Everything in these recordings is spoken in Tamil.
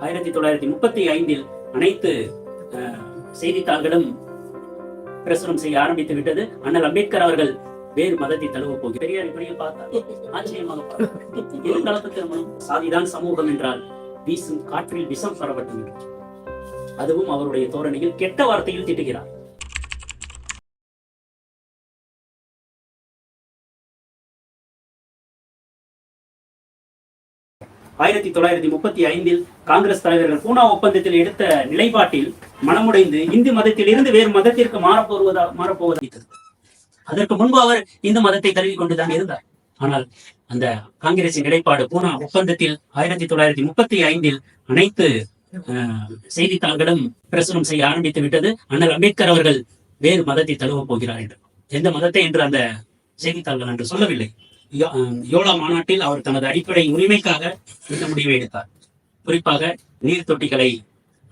ஆயிரத்தி தொள்ளாயிரத்தி முப்பத்தி ஐந்தில் அனைத்து அஹ், செய்தித்தாள்களும் பிரசுரம் செய்ய ஆரம்பித்து விட்டது. அண்ணல் அம்பேத்கர் அவர்கள் வேறு மதத்தை தழுவ போகிறார். பெரியார் இப்படியே பார்த்தார். ஆச்சரியமாக இரு கலப்பு திருமணம் சாதிதான் சமூகம் என்றால் வீசும் காற்றில் விஷம் பரவட்டும் என்று. அதுவும் அவருடைய தோரணையில் கெட்ட வார்த்தையில் திட்டுகிறார். ஆயிரத்தி தொள்ளாயிரத்தி முப்பத்தி ஐந்தில் காங்கிரஸ் தலைவர்கள் பூனா ஒப்பந்தத்தில் எடுத்த நிலைப்பாட்டில் மனமுடைந்து இந்து மதத்தில் இருந்து வேறு மதத்திற்கு மாறப்போவதா மாறப்போவதாக அதற்கு முன்பு அவர் இந்து மதத்தை கருவி கொண்டுதான் இருந்தார். ஆனால் அந்த காங்கிரசின் நிலைப்பாடு பூனா ஒப்பந்தத்தில் ஆயிரத்தி தொள்ளாயிரத்தி முப்பத்தி ஐந்தில் அனைத்து செய்தித்தாள்களும் பிரசுரம் செய்ய ஆரம்பித்து விட்டது. அண்ணல் அம்பேத்கர் அவர்கள் வேறு மதத்தை தழுவ போகிறார் என்று. எந்த மதத்தை என்று அந்த செய்தித்தாள்கள் என்று சொல்லவில்லை. யோலா மாநாட்டில் அவர் தனது அடிப்படை உரிமைக்காக இந்த முடிவை எடுத்தார். குறிப்பாக நீர் தொட்டிகளை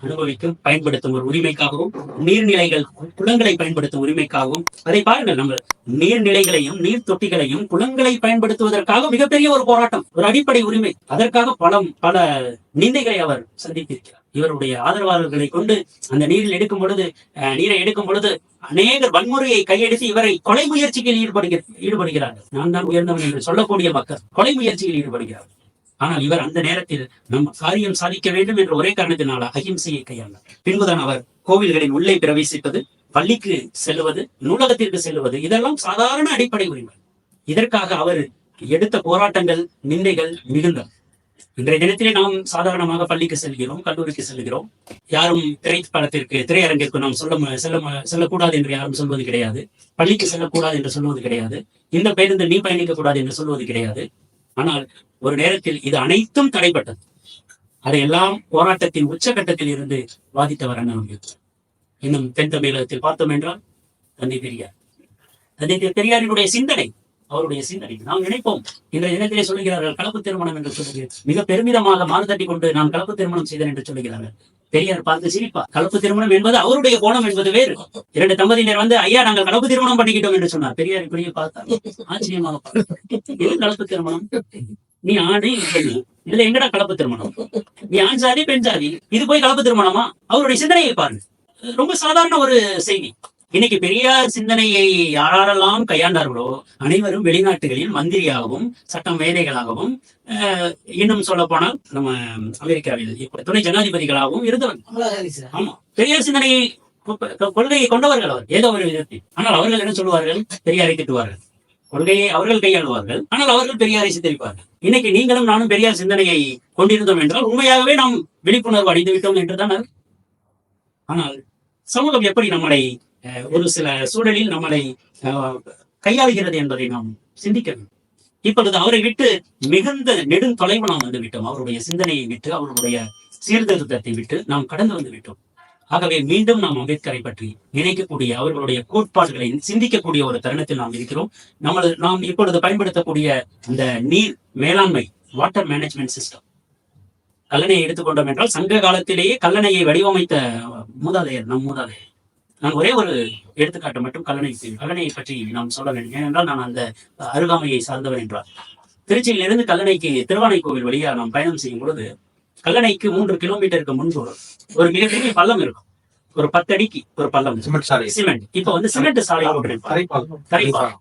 அனுபவிக்கும் பயன்படுத்தும் ஒரு உரிமைக்காகவும் நீர்நிலைகள் குளங்களை பயன்படுத்தும் உரிமைக்காகவும் அதை பாருங்கள் நம்ம நீர்நிலைகளையும் நீர் தொட்டிகளையும் குளங்களை பயன்படுத்துவதற்காக மிகப்பெரிய ஒரு போராட்டம் ஒரு அடிப்படை உரிமை. அதற்காக பல பல நிந்தைகளை அவர் சந்தித்திருக்கிறார். இவருடைய ஆதரவாளர்களை கொண்டு அந்த நீரில் எடுக்கும் பொழுது அஹ், நீரை எடுக்கும் பொழுது அநேகர் வன்முறையை கையெடுத்து இவரை கொலை முயற்சியில் ஈடுபடுகிற ஈடுபடுகிறார்கள். நான் தான் உயர்ந்தவன் என்று சொல்லக்கூடிய மக்கள் கொலை முயற்சியில் ஈடுபடுகிறார்கள். ஆனால் இவர் அந்த நேரத்தில் நம் காரியம் சாதிக்க வேண்டும் என்ற ஒரே காரணத்தினால அகிம்சையை கையாண்டார். பின்புதான் அவர் கோவில்களின் உள்ளே பிரவேசிப்பது பள்ளிக்கு செல்வது நூலகத்திற்கு செல்வது இதெல்லாம் சாதாரண அடிப்படை உரிமை. இதற்காக அவர் எடுத்த போராட்டங்கள் நிந்தைகள் மிகுந்தார் இன்றைய தினத்திலே நாம் சாதாரணமாக பள்ளிக்கு செல்கிறோம் கல்லூரிக்கு செல்கிறோம். யாரும் திரைப்படத்திற்கு திரையரங்கிற்கு நாம் சொல்ல செல்ல செல்லக்கூடாது என்று யாரும் சொல்வது கிடையாது. பள்ளிக்கு செல்லக்கூடாது என்று சொல்வது கிடையாது. இந்த பேருந்து நீ பயணிக்க கூடாது என்று சொல்வது கிடையாது. ஆனால் ஒரு நேரத்தில் இது அனைத்தும் தடைப்பட்டது. அதையெல்லாம் போராட்டத்தின் உச்சகட்டத்தில் இருந்து வாதித்தவர் அண்ணன் இன்னும் தென் தமிழகத்தில் பார்த்தோம் என்றால் தந்தை பெரியார். தந்தை பெரியாரினுடைய சிந்தனை அவருடைய சிந்தனை நாம் நினைப்போம் இன்றைய தினத்திலே சொல்லுகிறார்கள் கலப்பு திருமணம் என்று சொல்லுகிறது மிக பெருமிதமாக மாறுதட்டி கொண்டு நான் கலப்பு திருமணம் செய்தேன் என்று சொல்லுகிறார்கள். பெரியார் பார்த்து சிரிப்பா கலப்பு திருமணம் என்பது அவருடைய கோணம் என்பது வேறு. இரண்டு தம்பதியினர் வந்து ஐயா நாங்கள் கலப்பு திருமணம் பண்ணிக்கிட்டோம் என்று சொன்னார். பெரியார் இப்படியே பார்த்தார். ஆச்சரியமாக எது கலப்பு திருமணம்? நீ ஆணை இதுல எங்கடா கலப்பு திருமணம்? நீ ஆண் சாதி பெண் சாதி. இது போய் கலப்பு திருமணமா? அவருடைய சிந்தனையை பாருங்க ரொம்ப சாதாரண ஒரு செய்தி. இன்னைக்கு பெரியார் சிந்தனையை யாரெல்லாம் கையாண்டார்களோ அனைவரும் வெளிநாட்டுகளில் மந்திரியாகவும் சட்டம் மேதைகளாகவும் இன்னும் சொல்ல போனால் நம்ம அமெரிக்காவில் துணை ஜனாதிபதிகளாகவும் இருந்தவர் ஆமா. பெரியார் சிந்தனையை கொள்கையை கொண்டவர்கள் அவர். ஏதோ ஒரு விதத்தில். ஆனால் அவர்கள் என்ன சொல்லுவார்கள்? பெரியாரை திட்டுவார்கள். கொள்கையை அவர்கள் கையாளுவார்கள். ஆனால் அவர்கள் பெரியாரை சித்தரிப்பார்கள். இன்னைக்கு நீங்களும் நானும் பெரியார் சிந்தனையை கொண்டிருந்தோம் என்றால் உண்மையாகவே நாம் விழிப்புணர்வு அடைந்து விட்டோம் என்றுதான். ஆனால் சமூகம் எப்படி நம்மளை ஒரு சில சூழலில் நம்மளை அஹ், கையாளுகிறது என்பதை நாம் சிந்திக்க வேண்டும். இப்பொழுது அவரை விட்டு மிகுந்த நெடுந்தொலைவு நாம் வந்து விட்டோம். அவருடைய சிந்தனையை விட்டு அவருடைய சீர்திருத்தத்தை விட்டு நாம் கடந்து வந்து விட்டோம். ஆகவே மீண்டும் நாம் அம்பேத்கரை பற்றி நினைக்கக்கூடிய அவர்களுடைய கோட்பாடுகளை சிந்திக்கக்கூடிய ஒரு தருணத்தில் நாம் இருக்கிறோம். நம்மளது நாம் இப்பொழுது பயன்படுத்தக்கூடிய இந்த நீர் மேலாண்மை வாட்டர் மேனேஜ்மெண்ட் சிஸ்டம் கல்லணையை எடுத்துக்கொண்டோம் என்றால் சங்க காலத்திலேயே கல்லணையை வடிவமைத்த மூதாதையர் நம் மூதாதையர். நான் ஒரே ஒரு எடுத்துக்காட்டு மட்டும் கல்லணை கல்லணையை பற்றி நாம் சொல்ல வேண்டும். ஏனென்றால் நான் அந்த அருகாமையை சார்ந்தவர் என்றார் திருச்சியிலிருந்து கல்லணைக்கு திருவானைக்கோவில் வழியா நாம் பயணம் செய்யும் பொழுது கல்லணைக்கு மூன்று கிலோமீட்டருக்கு முன்பு ஒரு மிகப்பெரிய பள்ளம் இருக்கும். ஒரு பத்து அடிக்கு ஒரு பள்ளம். சிமெண்ட் இப்ப வந்து சிமெண்ட் சாலை தரைப்பாலம்.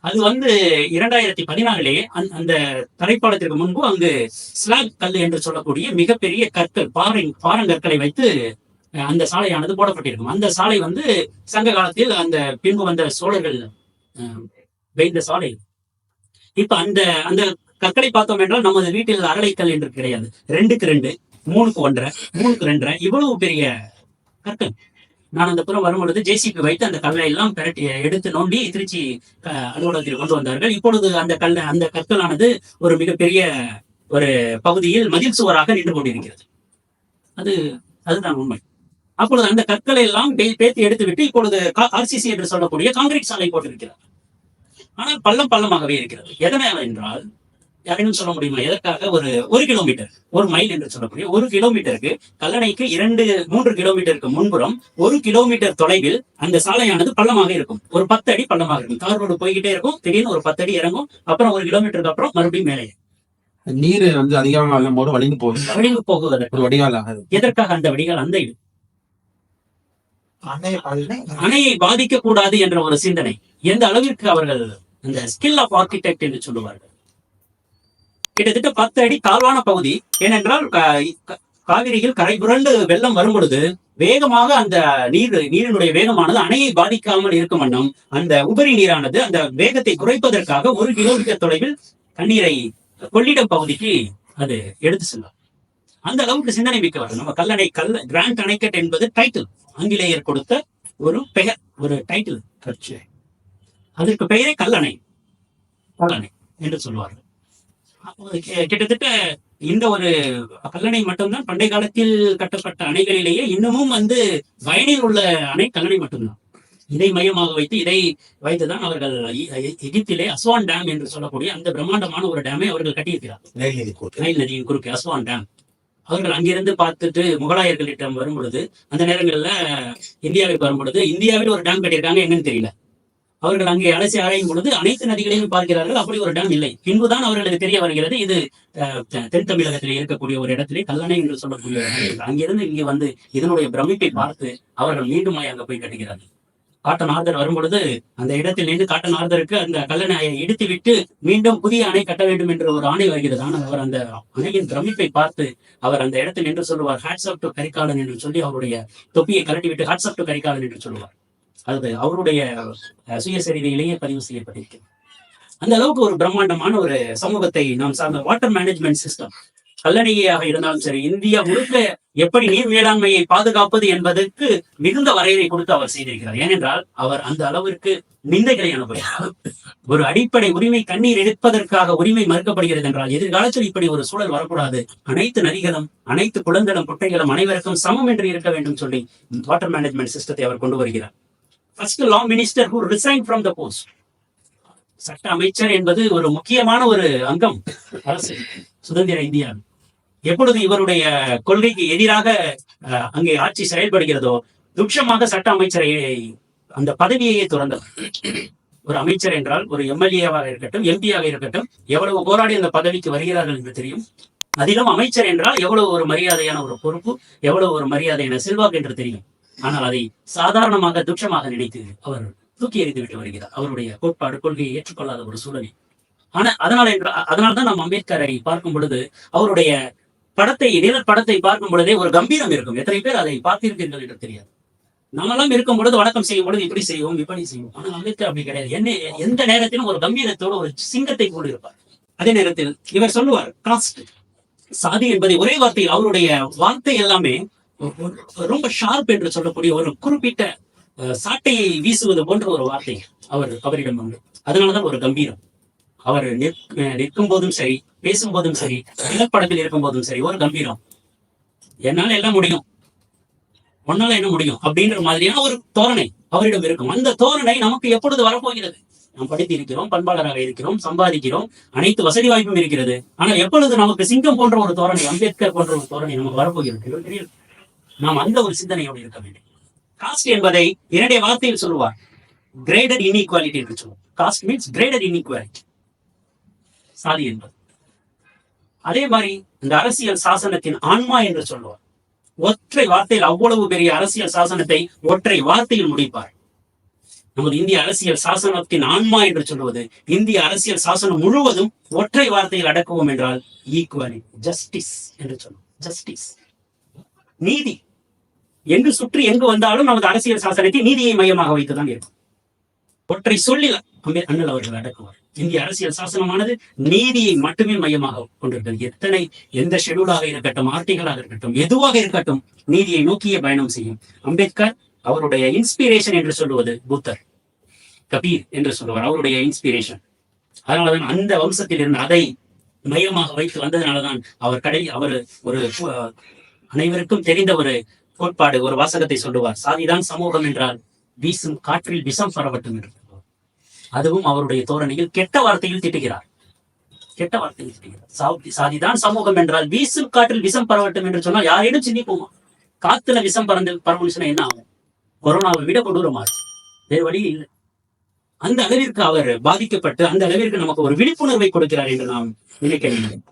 அது வந்து இரண்டாயிரத்தி பதினாலிலே அந்த- தரைப்பாலத்திற்கு முன்பு அங்கு ஸ்லாக் கல் என்று சொல்லக்கூடிய மிகப்பெரிய கற்கள் பாறை பாறங்கற்களை வைத்து அந்த சாலையானது போடப்பட்டிருக்கும். அந்த சாலை வந்து சங்க காலத்தில் அந்த பின்பு வந்த சோழர்கள் அஹ், வைத்த சாலை. இப்ப அந்த அந்த கற்களை பார்த்தோம் என்றால் நமது வீட்டில் அரளைக்கல் என்று கிடையாது. ரெண்டுக்கு ரெண்டு மூணுக்கு ஒன்றரை மூணுக்கு ரெண்டரை இவ்வளவு பெரிய கற்கள். நான் அந்த புறம் வரும்பொழுது ஜேசிபி வைத்து அந்த கல்லை எல்லாம் பெரட்டி எடுத்து நோண்டி திருச்சி அலுவலகத்தில் கொண்டு வந்தார்கள். இப்பொழுது அந்த கல் அந்த கற்களானது ஒரு மிகப்பெரிய ஒரு பகுதியில் மதில் சுவராக நின்று கொண்டிருக்கிறது. அது அதுதான் உண்மை. அப்பொழுது அந்த கற்களை எல்லாம் பேத்தி எடுத்துவிட்டு இப்பொழுது ஆர்சிசி என்று சொல்லக்கூடிய காங்கிரீட் சாலை போட்டிருக்கிறார். ஆனால் பள்ளம் பள்ளமாகவே இருக்கிறது. எதனால் என்றால் யாரையும் சொல்ல முடியுமா? எதற்காக? ஒரு ஒரு கிலோமீட்டர். ஒரு மைல் என்று சொல்லக்கூடிய ஒரு கிலோமீட்டருக்கு கல்லணைக்கு இரண்டு மூன்று கிலோமீட்டருக்கு முன்புறம் ஒரு கிலோமீட்டர் தொலைவில் அந்த சாலையானது பள்ளமாக இருக்கும். ஒரு பத்து அடி பள்ளமாக இருக்கும். கார் ரோடு போய்கிட்டே இருக்கும். திடீர்னு ஒரு பத்து அடி இறங்கும். அப்புறம் ஒரு கிலோமீட்டருக்கு அப்புறம் மறுபடியும் மேலே நீர் வந்து அதிகமாக வலிந்து போகுது வழிந்து போகுவதற்கு ஒரு வடிகால் ஆகுது. எதற்காக அந்த வடிகால் அந்த அணை அணையை பாதிக்க கூடாது என்ற ஒரு சிந்தனை. எந்த அளவிற்கு அவர்கள் அந்த ஸ்கில் ஆஃப் ஆர்கிடெக்ட் என்று சொல்லுவார்கள்? கிட்டத்தட்ட பத்து அடி தாழ்வான பகுதி. ஏனென்றால் காவிரியில் கரை புரண்டு வெள்ளம் வரும் பொழுது வேகமாக அந்த நீர் நீரினுடைய வேகமானது அணையை பாதிக்காமல் இருக்கும் வண்ணம் அந்த உபரி நீரானது அந்த வேகத்தை குறைப்பதற்காக ஒரு கிலோமீட்டர் தொலைவில் தண்ணீரை கொள்ளிடம் பகுதிக்கு அது எடுத்து செல்லும். அந்த அளவுக்கு சிந்தனை மிக்கவர். நம்ம கல்லணை கல் கிராண்ட் அணைக்கட் என்பது டைட்டில் ஆங்கிலேயர் கொடுத்த ஒரு பெயர் ஒரு டைட்டில் அதற்கு பெயரே கல்லணை. கல்லணை என்று சொல்லுவார்கள். கிட்டத்தட்ட இந்த ஒரு கல்லணை மட்டும்தான் பண்டைய காலத்தில் கட்டப்பட்ட அணைகளிலேயே இன்னமும் வந்து வயலில் உள்ள அணை கல்லணை மட்டும்தான். இதை மையமாக வைத்து இதை வைத்துதான் அவர்கள் எகிப்திலே அஸ்வான் டேம் என்று சொல்லக்கூடிய அந்த பிரம்மாண்டமான ஒரு டேமை அவர்கள் கட்டியிருக்கிறார் நைல் நதியின் குறுக்கே அஸ்வான் டேம். அவர்கள் அங்கிருந்து பார்த்துட்டு முகலாயர்களிடம் வரும் பொழுது அந்த நேரங்கள்ல இந்தியாவுக்கு வரும் பொழுது இந்தியாவில் ஒரு டேம் கட்டியிருக்காங்க என்னன்னு தெரியல. அவர்கள் அங்கே அலசி ஆராயும் பொழுது அனைத்து நதிகளையும் பார்க்கிறார்கள் அப்படி ஒரு டேம் இல்லை. பின்புதான் அவர்களுக்கு தெரிய வருகிறது இது அஹ், தென் தமிழகத்தில் இருக்கக்கூடிய ஒரு இடத்திலே கல்லணை என்று சொல்லக்கூடிய அங்கிருந்து இங்கே வந்து இதனுடைய பிரமிப்பை பார்த்து அவர்கள் மீண்டும் அங்க போய் கட்டுகிறார்கள். காட்டன் ஆர்தர் வரும் பொழுது அந்த இடத்தில் நின்று காட்டன் ஆர்தருக்கு அந்த கல்லணையை இடித்து விட்டு மீண்டும் புதிய அணை கட்ட வேண்டும் என்ற ஒரு ஆணை வருகிறது. ஆனால் அவர் அந்த அணையின் பிரமிப்பை பார்த்து அவர் அந்த இடத்தில் நின்று சொல்லுவார் ஹேட்ஸ் அப் டு கரிகாலன் என்று சொல்லி அவருடைய தொப்பியை கலட்டி விட்டு ஹேட்ஸ் அப் டு கரிகாலன் என்று சொல்லுவார். அது அவருடைய சுயசரிதையிலேயே பதிவு செய்யப்பட்டிருக்கிறது. அந்த அளவுக்கு ஒரு பிரம்மாண்டமான ஒரு சமூகத்தை நாம் சார்ந்த வாட்டர் மேனேஜ்மெண்ட் சிஸ்டம் கல்லணையாக இருந்தாலும் சரி இந்தியா முழுக்க எப்படி நீர் மேலாண்மையை பாதுகாப்பது என்பதற்கு மிகுந்த வரையறை கொடுத்து அவர் செய்திருக்கிறார். ஏனென்றால் அவர் அந்த அளவிற்கு நிந்தைகளை அனுப்புகிறார் ஒரு அடிப்படை உரிமை தண்ணீர் எடுப்பதற்காக உரிமை மறுக்கப்படுகிறது என்றால் எதிர்காலத்தில் இப்படி ஒரு சூழல் வரக்கூடாது. அனைத்து நதிகளும் அனைத்து குளங்களும் குட்டைகளும் அனைவருக்கும் சமம் என்று இருக்க வேண்டும் சொல்லி வாட்டர் மேனேஜ்மெண்ட் சிஸ்டத்தை அவர் கொண்டு வருகிறார். First law minister who resign from the post சட்ட அமைச்சர் என்பது ஒரு முக்கியமான ஒரு அங்கம். அரசு சுதந்திர இந்தியா. எப்பொழுது இவருடைய கொள்கைக்கு எதிராக அஹ், அங்கே ஆட்சி செயல்படுகிறதோ துட்சமாக சட்ட அமைச்சரை அந்த பதவியையே துறந்தவர். ஒரு அமைச்சர் என்றால் ஒரு எம்எல்ஏவாக இருக்கட்டும் எம்பியாக இருக்கட்டும் எவ்வளவு போராடி அந்த பதவிக்கு வருகிறார்கள் என்று தெரியும். அதிலும் அமைச்சர் என்றால் எவ்வளவு ஒரு மரியாதையான ஒரு பொறுப்பு எவ்வளவு ஒரு மரியாதையான செல்வாக்கு என்று தெரியும். ஆனால் அதை சாதாரணமாக துட்சமாக நினைத்து அவர் தூக்கி எறிந்து விட்டு வருகிறார். அவருடைய கோட்பாடு கொள்கையை ஏற்றுக்கொள்ளாத ஒரு சூழலில். ஆனா அதனால் என்ற அதனால தான் நாம் அம்பேத்கரை பார்க்கும் பொழுது அவருடைய படத்தை நிழற்படத்தை பார்க்கும் பொழுதே ஒரு கம்பீரம் இருக்கும். எத்தனை பேர் அதை பார்த்திருக்கீர்கள் என்று தெரியாது. நம்மெல்லாம் இருக்கும் பொழுது வணக்கம் செய்யும் பொழுது இப்படி செய்வோம் இப்படி செய்வோம். ஆனால் அம்பேத்கர் அப்படி கிடையாது. என்ன எந்த நேரத்திலும் ஒரு கம்பீரத்தோடு ஒரு சிங்கத்தை கொண்டு இருப்பார். அதே நேரத்தில் இவர் சொல்லுவார் காஸ்ட். சாதி என்பதை ஒரே வார்த்தையில் அவருடைய வார்த்தை எல்லாமே ரொம்ப ஷார்ப் என்று சொல்லக்கூடிய ஒரு குறிப்பிட்ட சாட்டையை வீசுவது போன்ற ஒரு வார்த்தை அவர் அவரிடம் உண்டு. அதனாலதான் ஒரு கம்பீரம். அவர் நிற்கும் போதும் சரி பேசும் போதும் சரி நிலப்படத்தில் இருக்கும் போதும் சரி ஒரு கம்பீரம். என்னால எல்லாம் முடியும்? உன்னால என்ன முடியும்? அப்படின்ற மாதிரியான ஒரு தோரணை அவரிடம் இருக்கும். அந்த தோரணை நமக்கு எப்பொழுது வரப்போகிறது? நாம் படித்து இருக்கிறோம் பண்பாளராக இருக்கிறோம் சம்பாதிக்கிறோம் அனைத்து வசதி வாய்ப்பும் இருக்கிறது. ஆனா எப்பொழுது நமக்கு சிங்கம் போன்ற ஒரு தோரணை அம்பேத்கர் போன்ற ஒரு தோரணை நமக்கு வரப்போகிறது தெரியல. நாம் அந்த ஒரு சிந்தனையோடு இருக்க வேண்டும். காஸ்ட் என்பதை இரண்டே வார்த்தையில் சொல்லுவார். கிரேடர் இன்இக்வாலிட்டி என்று சொல்லுவோம் காஸ்ட் மீன்ஸ் கிரேடர் இன்இக்வாலிட்டி சாதி என்பது. அதே மாதிரி இந்த அரசியல் சாசனத்தின் ஆன்மா என்று சொல்லுவார் ஒற்றை வார்த்தையில் அவ்வளவு பெரிய அரசியல் சாசனத்தை ஒற்றை வார்த்தையில் முடிப்பார். நமது இந்திய அரசியல் சாசனத்தின் ஆன்மா என்று சொல்வது இந்திய அரசியல் சாசனம் முழுவதும் ஒற்றை வார்த்தையில் அடக்குவோம் என்றால் ஈக்குவாலிட்டி ஜஸ்டிஸ் என்று சொல்லுவோம் ஜஸ்டிஸ் நீதி. எங்கு சுற்றி எங்கு வந்தாலும் நமது அரசியல் சாசனத்தை நீதியை மையமாக வைத்துதான் இருக்கும். ஒற்றை சொல்லில் அண்ணல் அவர்கள் அடக்குவார். இந்திய அரசியல் சாசனமானது நீதியை மட்டுமே மையமாக கொண்டிருக்கிறது எத்தனை எந்த ஷெடியூலாக இருக்கட்டும் ஆர்டிகளாக இருக்கட்டும் எதுவாக இருக்கட்டும் நீதியை நோக்கிய பயணம் செய்யும். அம்பேத்கர் அவருடைய இன்ஸ்பிரேஷன் என்று சொல்லுவது புத்தர் கபீர் என்று சொல்லுவார் அவருடைய இன்ஸ்பிரேஷன் அதனாலதான் அந்த வம்சத்தில் இருந்து அதை மையமாக வைத்து வந்ததுனாலதான் அவர் கடை அவர் ஒரு அனைவருக்கும் தெரிந்த ஒரு கோட்பாடு ஒரு வாசகத்தை சொல்லுவார். சாதிதான் சமூகம் என்றால் வீசும் காற்றில் விஷம் பரவட்டும் என்று. அதுவும் அவருடைய தோரணையில் கெட்ட வார்த்தையில் திட்டுகிறார். கெட்ட வார்த்தையில் திட்டுகிறார். சாதிதான் சமூகம் என்றால் வீசும் காற்றில் விஷம் பரவட்டும் என்று சொன்னால் யாரேனும் சிந்திப்போமா? காத்துல விஷம் பறந்து பரவணுச்சுன்னா என்ன ஆகும்? கொரோனாவை விட கொடூரமா வேறு வழி இல்லை. அந்த அளவிற்கு அவர் பாதிக்கப்பட்டு அந்த அளவிற்கு நமக்கு ஒரு விழிப்புணர்வை கொடுக்கிறார் என்று நாம் நினைக்க வேண்டும்.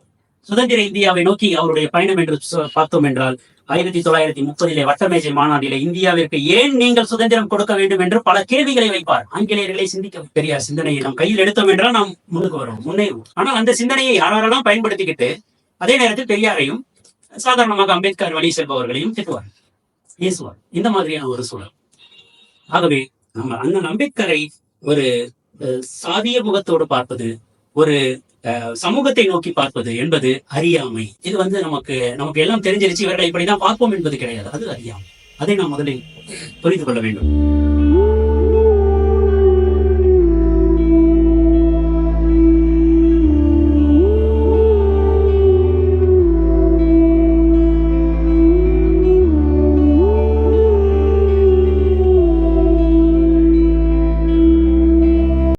சுதந்திர இந்தியாவை நோக்கி அவருடைய பயணம் என்று பார்த்தோம் என்றால் ஆயிரத்தி தொள்ளாயிரத்தி முப்பதிலே வட்டமேஜை மாநாட்டிலே இந்தியாவிற்கு ஏன் நீங்கள் சுதந்திரம் கொடுக்க வேண்டும் என்று பல கேள்விகளை வைப்பார். ஆங்கிலேயர்களை சிந்திக்க பெரியார் சிந்தனையை நாம் கையில் எடுத்தோம் என்றால் நாம் முன்னுக்கு வரும் முன்னேறுவோம். ஆனால் அந்த சிந்தனையை யாரெல்லாம் பயன்படுத்திக்கிட்டு அதே நேரத்தில் பெரியாரையும் சாதாரணமாக அம்பேத்கர் வழி செல்பவர்களையும் திட்டுவார். பேசுவார். இந்த மாதிரியான ஒரு சூழல். ஆகவே நம்ம அண்ணன் அம்பேத்கரை ஒரு சாதிய முகத்தோடு பார்ப்பது ஒரு சமூகத்தை நோக்கி பார்ப்பது என்பது அறியாமை. இது வந்து நமக்கு நமக்கு எல்லாம் தெரிஞ்சிருச்சு இவர்களை இப்படிதான் பார்ப்போம் என்பது கிடையாது. அது அறியாமை. அதை நாம் முதலில் புரிந்து கொள்ள வேண்டும்.